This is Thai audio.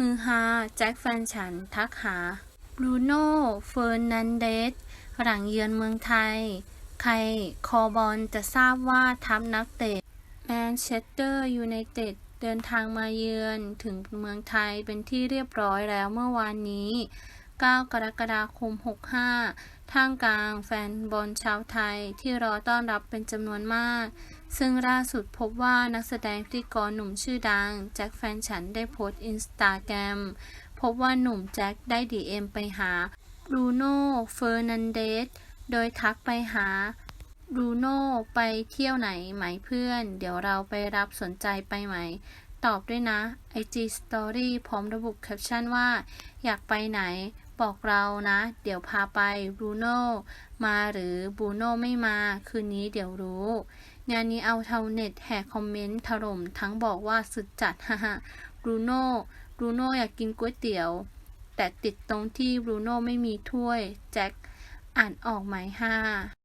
ฮือฮา แจ็คแฟนฉัน ทักหาบรูโน่ เฟอร์นันเดส หลังเยือนเมืองไทย ใครคอบอลจะทราบว่าทัพนักเตะแมนเชสเตอร์ยูไนเต็ดเดินทางมาเยือนถึงเมืองไทยเป็นที่เรียบร้อยแล้วเมื่อวานนี้ 9 กรกฎาคม 65 ท่ามกลางแฟนบอลชาวไทยที่รอต้อนรับเป็นจำนวนมาก ซึ่งล่าสุดพบว่านักแสดงพิธีกรหนุ่มชื่อดัง แจ็คแฟนฉันได้โพสต์อินสตาแกรมพบว่าหนุ่มแจ็คได้ดีเอ็มไปหาบรูโน่เฟอร์นันเดสโดยทักไปหาบรูโน่ไปเที่ยวไหนไหมเพื่อน เดี๋ยวเราไปรับสนใจไปไหม ตอบด้วยนะ IG Story พร้อมระบุแคปชั่นว่า อยากไปไหน บอกเรานะ เดี๋ยวพาไปบรูโน่มาหรือบรูโน่ไม่มา คืนนี้เดี๋ยวรู้ งานนี้เอาเทาเน็ตแห่คอมเมนต์ถล่มทั้งบอกว่าสุดจัดฮ่าฮ่าบรูโน่บรูโน่อยากกินก๋วยเตี๋ยว แต่ติดตรงที่บรูโน่ไม่มีถ้วย แจ็คอ่านออกไหมฮ่า